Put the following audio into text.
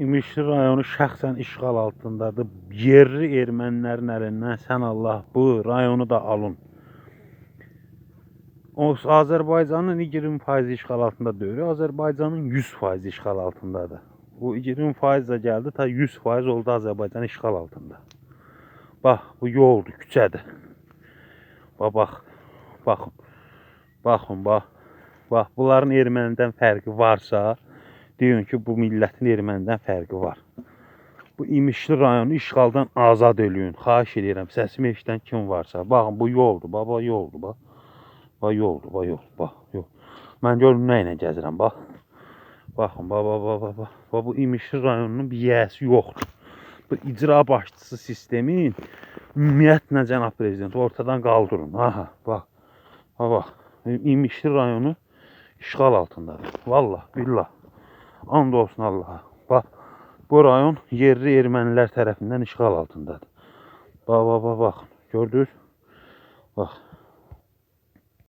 İmişli rayonu şəxsən işğal altındadır. Yerli ermənilərin əlindən sən Allah bu rayonu da alın. O Azərbaycanın 20% işğal altında deyil, Azərbaycanın 100% işğal altındadır. Bu 20% də gəldi ta 100% oldu Azərbaycan işğal altında. Bax, bu yoldur, küçədir. Bax, bax. Baxın. Baxın, bax. Bax, bunların ermənidən fərqi varsa, deyin ki, bu millətin ermənidən fərqi var. Bu İmişli rayonu işğaldan azad eləyin. Xahiş edirəm, səsimi eşidən kim varsa. Baxın, bu yoldur, baba yoldur, bax. Bax yoldur, bax yol, bax yol. Mən görüm nə ilə gəzirəm, bax. Baxın, bax, bax, bax, bax, bax. Bax, bu İmişli rayonunun bir yiyəsi yoxdur. Bu icra başçısı sistemin ümumiyyətlə cənab prezident ortadan qaldırın. Aha, bax. Bax, bax. İmişli rayonu işğal altındadır. Vallah, billah. And olsun Allaha. Bax, bu rayon yerli ermənilər tərəfindən işğal altındadır. Bax, bax, bax, bax. Gördünüz? Bax.